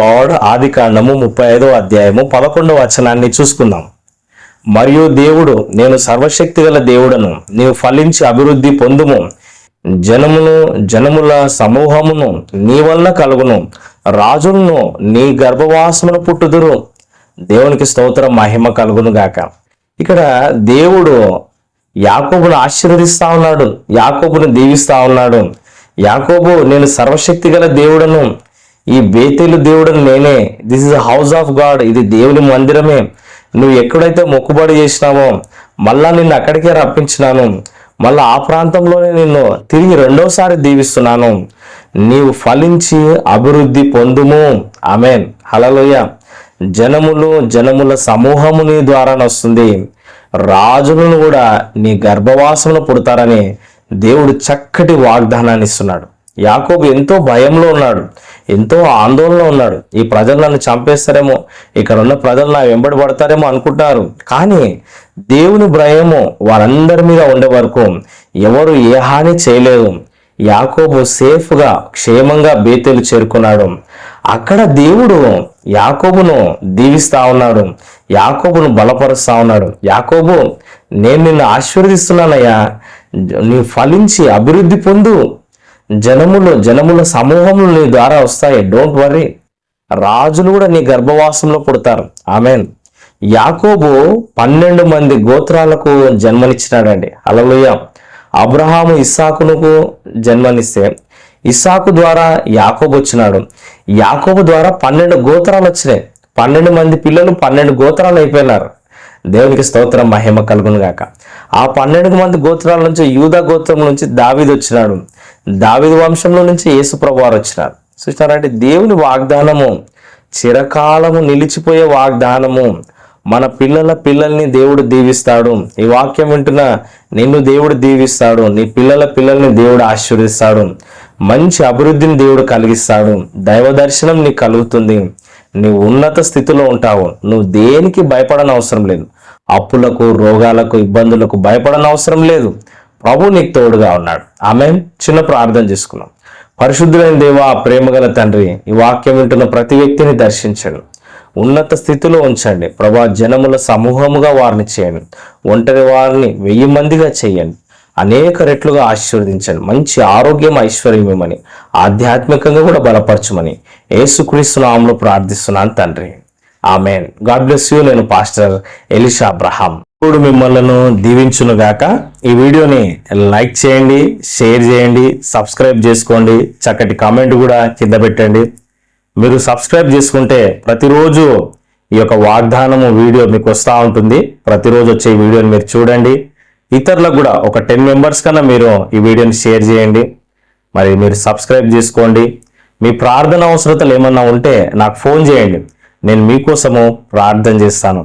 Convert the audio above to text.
God ఆది కాండము ముప్పై ఐదో అధ్యాయము పదకొండవ వచనాన్ని చూసుకుందాం. మరియు దేవుడు నేను సర్వశక్తి గల దేవుడను నీవు ఫలించి అభివృద్ధి పొందుము. జనమును జనముల సమూహమును నీ వలన కలుగును. రాజులను నీ గర్భవాసమును పుట్టుదురు. దేవునికి స్తోత్రం మహిమ కలుగును గాక. ఇక్కడ దేవుడు యాకోబును ఆశీర్వదిస్తా ఉన్నాడు. యాకోబును దీవిస్తా ఉన్నాడు. యాకోబు నేను సర్వశక్తి గల దేవుడను ఈ బేతేలు దేవుడు నేనే. This is house of God ఇది దేవుని మందిరమే. నువ్వు ఎక్కడైతే మొక్కుబడి చేసినావో మళ్ళా నిన్ను అక్కడికే రప్పించినాను. మళ్ళా ఆ ప్రాంతంలోనే నిన్ను తిరిగి రెండోసారి దీవిస్తున్నాను. నీవు ఫలించి అభివృద్ధి పొందుము. ఆమెన్ హలలోయ జనములు జనముల సమూహము నీ ద్వారా వస్తుంది. రాజులను కూడా నీ గర్భవాసమును పుడతారని దేవుడు చక్కటి వాగ్దానాన్ని ఇస్తున్నాడు. యాకోబు ఎంతో భయంలో ఉన్నాడు ఎంతో ఆందోళనలో ఉన్నాడు. ఈ ప్రజలు నన్ను చంపేస్తారేమో ఇక్కడ ఉన్న ప్రజలు నా వెంబడి పడతారేమో అనుకుంటారు. కానీ దేవుని భయము వారందరి మీద ఉండే వరకు ఎవరు ఏ హాని చేయలేదు. యాకోబు సేఫ్గా క్షేమంగా బేతేలు చేరుకున్నాడు. అక్కడ దేవుడు యాకోబును దీవిస్తా ఉన్నాడు యాకోబును బలపరుస్తా ఉన్నాడు. యాకోబు నేను నిన్ను ఆశీర్వదిస్తున్నానయ్యా నీ ఫలించి అభివృద్ధి పొందు జనములు జనముల సమూహములు నీ ద్వారా వస్తాయి. డోంట్ వరీ రాజులు కూడా నీ గర్భవాసంలో పుడతారు. ఆమెన్ యాకోబు పన్నెండు మంది గోత్రాలకు జన్మనిచ్చినాడండి. అలలుయ అబ్రహాము ఇస్సాకునుకు జన్మనిస్తే ఇస్సాకు ద్వారా యాకోబు వచ్చినాడు. యాకోబు ద్వారా పన్నెండు గోత్రాలు వచ్చినాయి. పన్నెండు మంది పిల్లలు పన్నెండు గోత్రాలు అయిపోయినారు. దేవునికి స్తోత్రం మహిమ కలుగును గాక ఆ పన్నెండు మంది గోత్రాల నుంచి యూదా గోత్రం నుంచి దావీదు వచ్చినాడు. దావిది వంశంలో నుంచి యేసుప్రభు వారు వచ్చినారు. చూసినారంటే దేవుని వాగ్దానము చిరకాలము నిలిచిపోయే వాగ్దానము మన పిల్లల పిల్లల్ని దేవుడు దీవిస్తాడు. ఈ వాక్యం వింటున్న నిన్ను దేవుడు దీవిస్తాడు నీ పిల్లల పిల్లల్ని దేవుడు ఆశీర్వదిస్తాడు మంచి అభివృద్ధిని దేవుడు కలిగిస్తాడు దైవ దర్శనం నీకు కలుగుతుంది నువ్వు ఉన్నత స్థితిలో ఉంటావు నువ్వు దేనికి భయపడని అవసరం లేదు. అప్పులకు రోగాలకు ఇబ్బందులకు భయపడని అవసరం లేదు. ప్రభు నీకు తోడుగా ఉన్నాడు. ఆమె చిన్న ప్రార్థన చేసుకున్నాం. పరిశుద్ధులైన దేవా ప్రేమగల తండ్రి ఈ వాక్యం వింటున్న ప్రతి వ్యక్తిని దర్శించండి. ఉన్నత స్థితిలో ఉంచండి. ప్రభా జనముల సమూహముగా వారిని చేయండి. ఒంటరి వారిని వెయ్యి మందిగా చేయండి. అనేక రెట్లుగా ఆశీర్వదించండి. మంచి ఆరోగ్యం ఐశ్వర్యమేమని ఆధ్యాత్మికంగా కూడా బలపరచమని ఏసుక్రీస్తు నామంలో ప్రార్థిస్తున్నాను తండ్రి. ఆమెన్. God bless you. నేను పాస్టర్ ఎలిషా అబ్రహాం. ఇప్పుడు మిమ్మల్ని దీవించునుగాక. ఈ వీడియోని లైక్ చేయండి షేర్ చేయండి సబ్స్క్రైబ్ చేసుకోండి చక్కటి కామెంట్ కూడా కింద పెట్టండి. మీరు సబ్స్క్రైబ్ చేసుకుంటే ప్రతిరోజు ఈ యొక్క వాగ్దానము వీడియో మీకు వస్తూ ఉంటుంది. ప్రతిరోజు వచ్చే ఈ వీడియోని మీరు చూడండి. ఇతరులకు కూడా ఒక టెన్ మెంబర్స్ కన్నా మీరు ఈ వీడియోని షేర్ చేయండి. మరి మీరు సబ్స్క్రైబ్ చేసుకోండి. మీ ప్రార్థన అవసరతలు ఏమన్నా ఉంటే నాకు ఫోన్ చేయండి. నేను మీకోసము ప్రార్థన చేస్తాను.